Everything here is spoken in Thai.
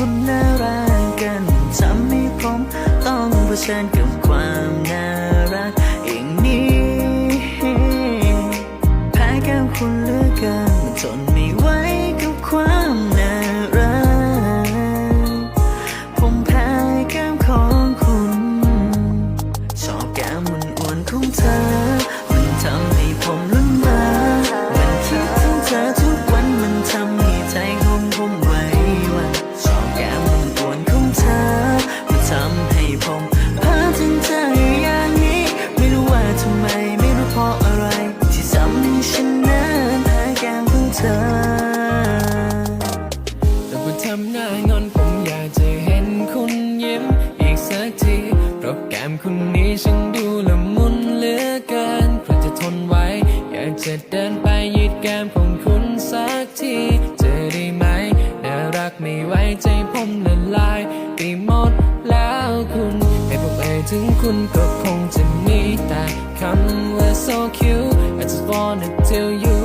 คุณน่ารักกันทำให้ผมต้องเผชิญกับความน่ารักอย่างนี้แพ้แก้มคุณเหลือเกินมันทนไม่ไหวกับความน่ารักผมแพ้แก้มของคุณ ชอบแก้มมันอ้วนๆของเธอมันทำางอนผมอยากจะเห็นคุณยิ้มอีกสักทีเพราะแก้มคุณนี้ช่างดูละมุนเหลือเกินใครจะทนไหวอยากจะเดินไปยิดแก้มของคุณสักทีจะได้ไหมน่ารักไม่ไหวใจผมละลายไปหมดแล้วคุณให้ผมเอ่ยถึงคุณก็คงจะมีแต่คำว่า so cute I just wanna tell you